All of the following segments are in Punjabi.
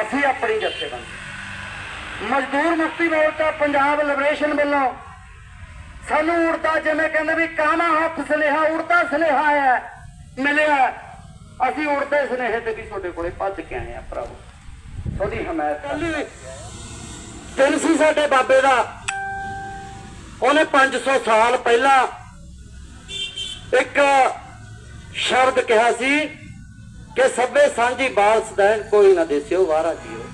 ਅਸੀਂ ਆਪਣੀ ਜਥੇਬੰਦੀ ਮਜ਼ਦੂਰ ਮੁਕਤੀ ਮੋਰਚਾ ਪੰਜਾਬ ਲਿਬਰੇਸ਼ਨ ਵੱਲੋਂ ਸਾਨੂੰ ਉੜਦਾ ਜਿਵੇਂ ਕਹਿੰਦੇ ਵੀ ਕਾਨਾ ਹੱਥ ਸੁਨੇਹਾ, ਉੜਦਾ ਸੁਨੇਹਾ ਆਇਆ, ਮਿਲਿਆ। ਅਸੀਂ ਉੜਦੇ ਸੁਨੇਹੇ ਤੇ ਵੀ ਤੁਹਾਡੇ ਕੋਲੇ ਭੱਜ ਕੇ ਆਏ ਆ ਭਰਾਵੋ। ਤੁਹਾਡੀ ਹਮਾਇਤ ਦਿਨ ਸੀ ਸਾਡੇ ਬਾਬੇ ਦਾ। ਉਹਨੇ 500 ਸਾਲ ਪਹਿਲਾਂ ਇੱਕ ਸ਼ਬਦ ਕਿਹਾ ਸੀ ਕਿ ਸਭੇ ਸਾਂਝੀ ਬਾਲ ਸਦੈਨ ਕੋਈ ਨਾ ਦੇਸਿਓ, ਵਾਰਾ ਜੀਓ।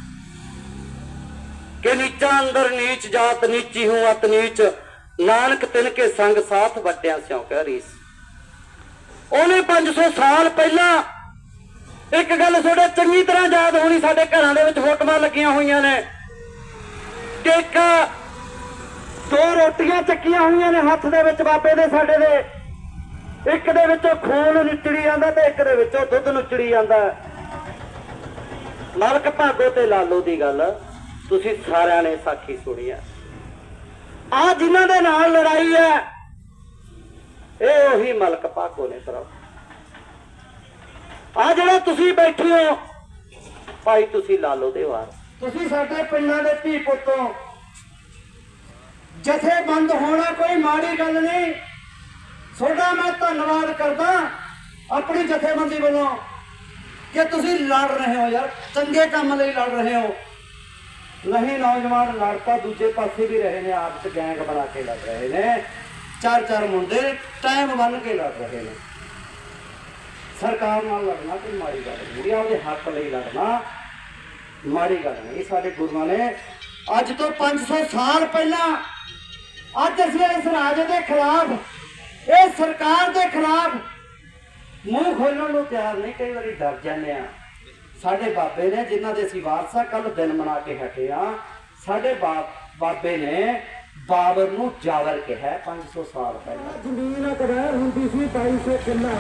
ਕਿ ਨੀਚਾ ਅੰਦਰ ਨੀਚ ਜਾਤ, ਨੀਚੀ ਹੂੰ ਅਤ ਨੀਚ, ਨਾਨਕ ਤਿਨ ਕੇ ਸੰਗ ਸਾਥ ਵੱਡਿਆਂ ਸਿਉ ਕਹਿ ਰੀਸ। ਉਹਨੇ 500 ਸਾਲ ਪਹਿਲਾਂ ਇੱਕ ਗੱਲ ਤੁਹਾਡੇ ਚੰਗੀ ਤਰ੍ਹਾਂ ਯਾਦ ਹੋਣੀ, ਸਾਡੇ ਘਰਾਂ ਦੇ ਵਿੱਚ ਫੋਟੋਆਂ ਲੱਗੀਆਂ ਹੋਈਆਂ ਨੇ ਕਿ ਇੱਕ ਦੋ ਰੋਟੀਆਂ ਚੱਕੀਆਂ ਹੋਈਆਂ ਨੇ ਹੱਥ ਦੇ ਵਿੱਚ, ਬਾਬੇ ਦੇ ਸਾਡੇ ਦੇ। ਇੱਕ ਦੇ ਵਿੱਚੋਂ ਖੂਨ ਨਿਚੜੀ ਜਾਂਦਾ ਤੇ ਇੱਕ ਦੇ ਵਿੱਚੋਂ ਦੁੱਧ ਨੁਚੜੀ ਜਾਂਦਾ। ਮਲਕ ਭਾਗੋ ਤੇ ਲਾਲੋ ਦੀ ਗੱਲ, ਤੁਸੀਂ ਸਾਰਿਆਂ ਨੇ ਸਾਖੀ ਸੁਣੀ ਆ ਆ ਜਿਨ੍ਹਾਂ ਦੇ ਨਾਲ ਲੜਾਈ ਹੈ, ਇਹ ਉਹੀ ਮਲਕ ਭਾਗੋ ਨੇ ਤਰ੍ਹਾਂ ਆ ਜਿਹੜਾ ਤੁਸੀਂ ਬੈਠੇ ਹੋ, ਭਾਈ ਤੁਸੀਂ ਲਾਲੋ ਦੇ ਵਾਰ। ਤੁਸੀਂ ਸਾਡੇ ਪਿੰਡਾਂ ਦੇ ਧੀ ਪੁੱਤੋਂ ਜਥੇਬੰਦ ਹੋਣਾ ਕੋਈ ਮਾੜੀ ਗੱਲ ਨਹੀਂ। ਤੁਹਾਡਾ ਮੈਂ ਧੰਨਵਾਦ ਕਰਦਾ ਆਪਣੀ ਜਥੇਬੰਦੀ ਵੱਲੋਂ ਕਿ ਤੁਸੀਂ ਲੜ ਰਹੇ ਹੋ ਯਾਰ, ਚੰਗੇ ਕੰਮ ਲਈ ਲੜ ਰਹੇ ਹੋ। ਨਹੀਂ ਨੌਜਵਾਨ ਲੜਤਾ ਦੂਜੇ ਪਾਸੇ ਵੀ ਰਹੇ ਨੇ, ਆਪ ਚ ਗੈਂਗ ਬਣਾ ਕੇ ਲੜ ਰਹੇ ਨੇ। ਚਾਰ ਚਾਰ ਮੁੰਡੇ ਟਾਈਮ ਬੰਨ ਕੇ ਲੜ ਰਹੇ ਨੇ। ਸਰਕਾਰ ਨਾਲ ਲੜਨਾ ਕੋਈ ਮਾੜੀ ਗੱਲ ਨਹੀਂ, ਆਪਦੇ ਹੱਕ ਲਈ ਲੜਨਾ ਮਾੜੀ ਗੱਲ ਨਹੀਂ। ਸਾਡੇ ਗੁਰੂਆਂ ਨੇ ਅੱਜ ਤੋਂ 500 ਸਾਲ ਪਹਿਲਾਂ ਅੱਜ ਅਸੀਂ ਇਸ ਰਾਜ ਦੇ ਖਿਲਾਫ ਇਹ ਸਰਕਾਰ ਦੇ ਖਿਲਾਫ ਮੂੰਹ ਖੋਲਣ ਨੂੰ ਤਿਆਰ ਨਹੀਂ। ਕਈ ਵਾਰੀ ਡਰ ਜਾਂਦੇ ਆ। ਸਾਡੇ ਬਾਬੇ ਨੇ ਜਿਨ੍ਹਾਂ ਦੇ ਅਸੀਂ ਵਾਰਸਾ ਕੱਲ ਦਿਨ ਮਨਾ ਕੇ ਹਟੇ ਆ, ਸਾਡੇ ਬਾਬੇ ਨੇ ਬਾਬਰ ਨੂੰ ਜਾਵਰ ਕਿਹਾ 500 ਸਾਲ ਪਹਿਲਾਂ। ਜ਼ਮੀਨ ਅਕਰਾਰ ਹੁੰਦੀ ਸੀ 2200 ਕਿੱਲਾ।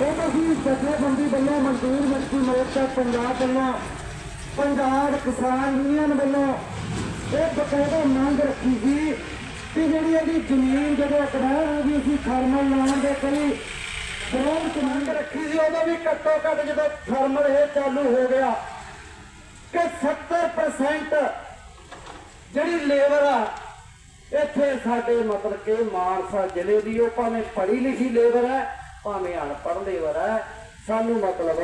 ਉਹ ਅਸੀਂ ਜਥੇਬੰਦੀ ਵੱਲੋਂ, ਮਜ਼ਦੂਰ ਮੁਕਤੀ ਮੋਰਚਾ ਪੰਜਾਬ ਵੱਲੋਂ, ਪੰਜਾਬ ਕਿਸਾਨ ਯੂਨੀਅਨ ਵੱਲੋਂ, ਇਹ ਬਕਾਇਦਾ ਮੰਗ ਰੱਖੀ ਸੀ ਕਿ ਜਿਹੜੀ ਇਹਦੀ ਜ਼ਮੀਨ ਜਦੋਂ ਅਕਰਾਰ ਹੋ ਗਈ ਥਰਮਲ ਲਾਉਣ ਦੇ ਲਈ ਵਿਰੋਧ ਚ ਰੱਖੀ ਸੀ ਉਦੋਂ ਵੀ ਘੱਟੋ ਘੱਟ ਜਦੋਂ ਥਰਮਲ ਇਹ ਚਾਲੂ ਹੋ ਗਿਆ ਕਿ 70% ਜਿਹੜੀ ਲੇਬਰ ਆ, ਇੱਥੇ ਸਾਡੇ ਮਤਲਬ ਕਿ ਮਾਨਸਾ ਜ਼ਿਲ੍ਹੇ ਦੀ, ਉਹ ਭਾਵੇਂ ਪੜ੍ਹੀ ਲਿਖੀ ਲੇਬਰ ਹੈ, ਭਾਵੇਂ ਅਨਪੜ੍ਹ ਲੇਬਰ ਹੈ, ਸਾਨੂੰ ਮਤਲਬ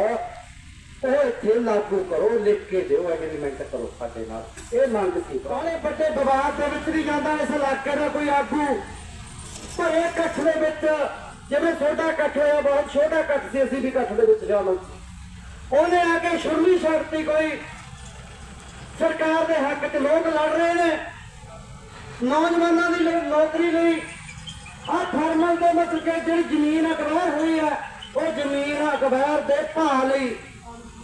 ਉਹ ਇੱਥੇ ਲਾਗੂ ਕਰੋ, ਲਿਖ ਕੇ ਦਿਓ ਐਗਰੀਮੈਂਟ ਕਰੋ ਸਾਡੇ ਨਾਲ। ਇਹ ਮੰਗ ਸੀ ਬਾਲੇ ਵੱਡੇ ਵਿਵਾਦ ਦੇ ਵਿੱਚ ਨਹੀਂ ਜਾਂਦਾ ਇਸ ਇਲਾਕੇ ਦਾ ਕੋਈ ਆਗੂ। ਪਰ ਇਹ ਇਕੱਠ ਦੇ ਵਿੱਚ, ਜਿਵੇਂ ਛੋਟਾ ਇਕੱਠ ਹੋਇਆ, ਬਹੁਤ ਛੋਟਾ ਇਕੱਠ ਸੀ, ਅਸੀਂ ਵੀ ਇਕੱਠ ਦੇ ਵਿੱਚ ਜਾਵਾਂ ਉਹਨੇ ਆ ਕੇ ਸ਼ੁਰਵੀ ਸ਼ਰਤੀ ਕੋਈ। ਸਰਕਾਰ ਦੇ ਹੱਕ 'ਚ ਲੋਕ ਲੜ ਰਹੇ ਨੇ। ਨੌਜਵਾਨਾਂ ਦੀ ਨੌਕਰੀ ਲਈ ਆ ਥਰਮਲ ਦੇ ਮਤਲਬ ਜਿਹੜੀ ਜ਼ਮੀਨ ਅਕਵਾਇਰ ਹੋਈ ਹੈ, ਉਹ ਜ਼ਮੀਨ ਅਕਵਾਇਰ ਦੇ ਭਾਅ ਲਈ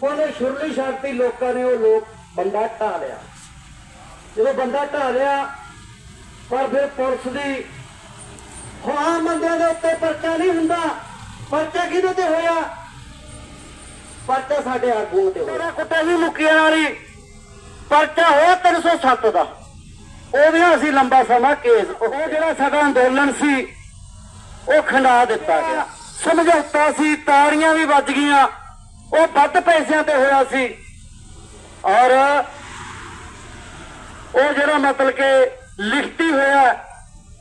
ਉਹਨੇ ਸ਼ੁਰਲੀ ਸ਼ਰਤੀ ਲੋਕਾਂ ਨੇ ਉਹ ਲੋਕ ਬੰਦਾ ਢਾ ਲਿਆ ਜਦੋਂ ਬੰਦਾ ਢਾ ਲਿਆ ਪਰ ਫਿਰ ਪੁਲਿਸ ਦੀ ਹਾਂ ਬੰਦਿਆਂ ਦੇ ਉੱਤੇ ਪਰਚਾ ਨਹੀਂ ਹੁੰਦਾ। ਪਰਚਾ ਕਿਹਦੇ ਤੇ ਹੋਇਆ? ਪਰਚਾ ਸਾਡੇ ਆਗੂਆਂ ਤੇ ਹੋਇਆ। ਕੁੱਟੇ ਵੀ ਮੁੱਕੀਆਂ ਵਾਲੀ ਪਰਚਾ ਹੋਇਆ 307 ਦਾ। ਉਹਦੇ ਅਸੀਂ ਲੰਬਾ ਸਮਾਂ ਕੇਸ ਉਹ ਜਿਹੜਾ ਸਾਡਾ ਅੰਦੋਲਨ ਸੀ, ਉਹ ਖੰਡਾ ਦਿੱਤਾ ਗਿਆ। ਸਮਝੌਤਾ ਸੀ, ਤਾੜੀਆਂ ਵੀ ਵੱਜ ਗਈਆਂ। ਉਹ ਵੱਧ ਪੈਸਿਆਂ ਤੇ ਹੋਇਆ ਸੀ। ਔਰ ਉਹ ਜਿਹੜਾ ਮਤਲਬ ਕਿ ਲਿਖਤੀ ਹੋਇਆ,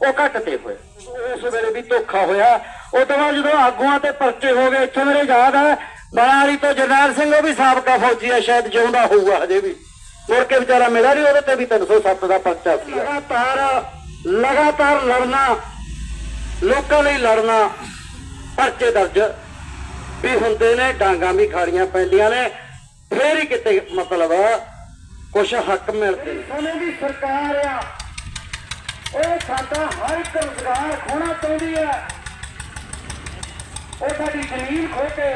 ਉਹ ਘੱਟ ਤੇ ਹੋਇਆ। ਉਸ ਵੇਲੇ ਵੀ ਧੋਖਾ ਹੋਇਆ। ਉਹ ਤੋਂ ਬਾਅਦ ਜਦੋਂ ਆਗੂਆਂ ਤੇ ਪਰਚੇ ਹੋ ਗਏ, ਇੱਥੋਂ ਮੇਰੇ ਯਾਦ ਹੈ ਬਲਾਰੀ ਤੋਂ ਜਰਨੈਲ ਸਿੰਘ, ਉਹ ਵੀ ਸਾਬਕਾ ਫੌਜੀ ਆ, ਸ਼ਾਇਦ ਜਿਉਂਦਾ ਹੋਊਗਾ ਹਜੇ ਵੀ। ਮੁੜ ਕੇ ਵਿਚਾਰਾ ਮੇਰਾ ਨਹੀਂ ਉਹਦੇ ਤੇ ਵੀ 307 ਦਾ ਪਰਚਾ ਸੀ। ਲਗਾਤਾਰ ਲਗਾਤਾਰ ਲੜਨਾ, ਲੋਕਾਂ ਲਈ ਲੜਨਾ, ਪਰਚੇ ਦਰਜ। ਵੀ ਹੁੰਦੇ ਨੇ, ਡਾਂਗਾ ਵੀ ਖਾੜੀਆਂ ਪੈਂਦੀਆਂ ਨੇ। ਫੇਰ ਹੀ ਕਿਤੇ ਮਤਲਬ ਕੁਛ ਹੱਕ ਮਿਲਦੇ ਨੇ। ਸਮੇਂ ਦੀ ਸਰਕਾਰ ਆ। ਉਹ ਸਾਡਾ ਹਰ ਇੱਕ ਰੁਜ਼ਗਾਰ ਖੋਣਾ ਚਾਹੁੰਦੀ ਹੈ ਉਹ ਸਾਡੀ ਜ਼ਮੀਨ ਖੋ ਕੇ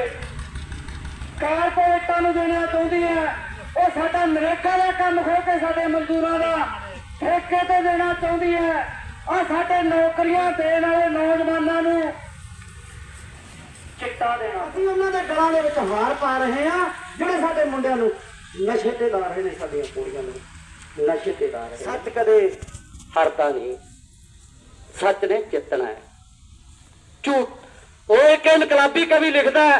ਕਾਰਪੋਰੇਟਾਂ ਨੂੰ ਦੇਣਾ ਚਾਹੁੰਦੀ ਹੈ ਉਹ ਸਾਡਾ ਨਰੇਗਾ ਦਾ ਕੰਮ ਖੋ ਕੇ ਸਾਡੇ ਮਜ਼ਦੂਰਾਂ ਦਾ ਠੇਕੇ ਤੇ ਦੇਣਾ ਚਾਹੁੰਦੀ ਹੈ ਆ ਸਾਡੇ ਨੌਕਰੀਆਂ ਦੇਣ ਵਾਲੇ ਨੌਜਵਾਨਾਂ ਨੂੰ ਚਿੱਟਾ ਦੇਣਾ। ਅਸੀਂ ਉਹਨਾਂ ਦੇ ਗਲਾਂ ਦੇ ਵਿੱਚ ਹਾਰ ਪਾ ਰਹੇ ਆ ਜਿਹੜੇ ਸਾਡੇ ਮੁੰਡਿਆਂ ਨੂੰ ਨਸ਼ੇ ਤੇ ਲਾ ਰਹੇ ਨੇ ਸਾਡੀਆਂ ਕੁੜੀਆਂ ਨੂੰ ਨਸ਼ੇ ਤੇ ਲਾ ਰਹੇ ਸੱਚ ਕਦੇ ਹਰਦਾ ਨਹੀਂ। ਸੱਚ ਨੇ ਜਿੱਤਣਾ ਹੈ। ਝੂਠ। ਉਹ ਇੱਕ ਇਨਕਲਾਬੀ ਕਵੀ ਲਿਖਦਾ ਹੈ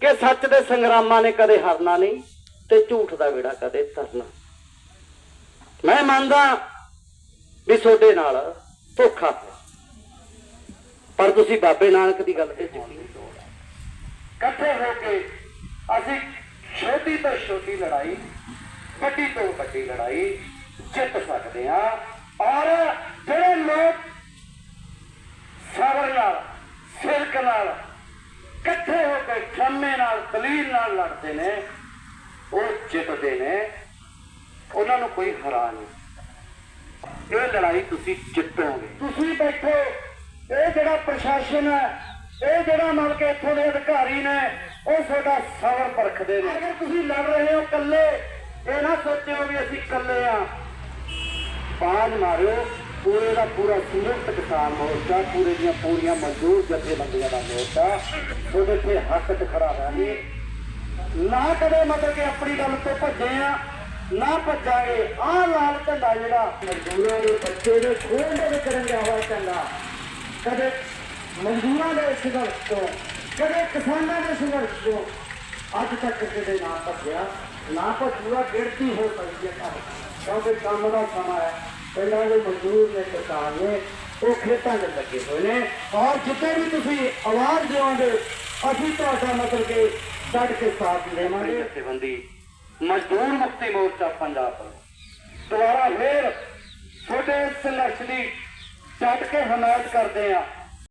ਕਿ ਸੱਚ ਦੇ ਸੰਗਰਾਮਾਂ ਨੇ ਕਦੇ ਹਾਰਨਾ ਨਹੀਂ ਤੇ ਝੂਠ ਦਾ ਵੇੜਾ ਕਦੇ ਤਰਨਾ ਮੈਂ ਮੰਨਦਾ ਵੀ ਤੁਹਾਡੇ ਨਾਲ ਧੋਖਾ ਹੈ। ਪਰ ਤੁਸੀਂ ਬਾਬੇ ਨਾਨਕ ਦੀ ਗੱਲ ਤੇ ਯਕੀਨ ਇਕੱਠੇ ਹੋ ਕੇ ਅਸੀਂ ਛੋਟੀ ਤੋਂ ਛੋਟੀ ਲੜਾਈ, ਵੱਡੀ ਤੋਂ ਵੱਡੀ ਲੜਾਈ ਜਿੱਤ ਸਕਦੇ ਹਾਂ। ਔਰ ਜਿਹੜੇ ਲੋਕ ਸਬਰ ਨਾਲ ਸਿਰਕ ਨਾਲ, ਇਕੱਠੇ ਹੋ ਕੇ ਖੰਮੇ ਨਾਲ, ਦਲੀਲ ਨਾਲ ਲੜਦੇ ਨੇ, ਉਹ ਜਿੱਤਦੇ ਨੇ, ਉਹਨਾਂ ਨੂੰ ਕੋਈ ਹਰਾ ਨਹੀਂ। ਇਹ ਲੜਾਈ ਤੁਸੀਂ ਜਿੱਤੋਗੇ। ਤੁਸੀਂ ਬੈਠੋ। ਇਹ ਜਿਹੜਾ ਪ੍ਰਸ਼ਾਸਨ ਹੈ ਇਹ ਜਿਹੜਾ ਮਨ ਕੇ ਇੱਥੋਂ ਦੇ ਅਧਿਕਾਰੀ ਨੇ ਉਹ ਤੁਹਾਡਾ ਸਬਰ ਪਰਖਦੇ ਨੇ। ਅਗਰ ਤੁਸੀਂ ਲੜ ਰਹੇ ਹੋ ਇਕੱਲੇ ਇਹ ਨਾ ਸੋਚਿਓ ਵੀ ਅਸੀਂ ਇਕੱਲੇ ਆ। ਬਾਜ ਮਾਰਿਓ ਪੂਰੇ ਦਾ ਪੂਰਾ ਸੰਯੁਕਤ ਕਿਸਾਨ ਮੋਰਚਾ ਪੂਰੇ ਦੀਆਂ ਪੂਰੀਆਂ ਮਜ਼ਦੂਰ ਜਥੇਬੰਦੀਆਂ ਦਾ ਮੋਰਚਾ ਉਹਦੇ ਤੇ ਹੱਕ ਤੇ ਖੜਾ ਰਹਾਂਗੇ ਨਾ ਕਦੇ ਮਤਲਬ ਕਿ ਆਪਣੀ ਗੱਲ ਤੋਂ ਭੱਜੇ ਆ ਨਾ ਭੱਜਾਂਗੇ। ਆਹ ਲਾਲ ਝੰਡਾ ਜਿਹੜਾ ਮਜ਼ਦੂਰਾਂ ਦੇ ਬੱਚੇ ਦੇ ਖੂਨ ਦੇ ਵਿੱਚ ਰੰਗਿਆ ਹੋਇਆ ਝੰਡਾ। ਕਦੇ ਮਜ਼ਦੂਰਾਂ ਦੇ ਸੰਘਰਸ਼ ਤੋਂ ਕਦੇ ਕਿਸਾਨਾਂ ਦੇ ਸੰਘਰਸ਼ ਤੋਂ ਅੱਜ ਤੱਕ ਕਿਤੇ ਨਾ ਭੱਜਿਆ, ਨਾ ਭੱਜੂਗਾ ਗਿਣਤੀ ਹੋ ਸਕਦੀ ਹੈ ਘਰ। ਕਿਉਂਕਿ ਕੰਮ ਦਾ ਸਮਾਂ ਹੈ। ਪਹਿਲਾਂ ਦੇ ਮਜ਼ਦੂਰ ਨੇ ਕਿਸਾਨ ਨੇ ਉਹ ਖੇਤਾਂ 'ਚ ਲੱਗੇ ਹੋਏ ਨੇ। ਔਰ ਜਿੱਥੇ ਵੀ ਤੁਸੀਂ ਆਵਾਜ਼ ਦਿਓਗੇ, ਅਸੀਂ ਤੁਹਾਡਾ ਮਤਲਬ ਕਿ ਡਟ ਕੇ ਸਾਥ ਦੇਵਾਂਗੇ। ਜਥੇਬੰਦੀ, ਮਜ਼ਦੂਰ ਮੁਕਤੀ ਮੋਰਚਾ ਪੰਜਾਬ। ਦੁਬਾਰਾ ਫੇਰ ਤੁਹਾਡੇ ਸੰਘਰਸ਼ ਦੀ ਡਟ ਕੇ ਹਮਾਇਤ ਕਰਦੇ ਆ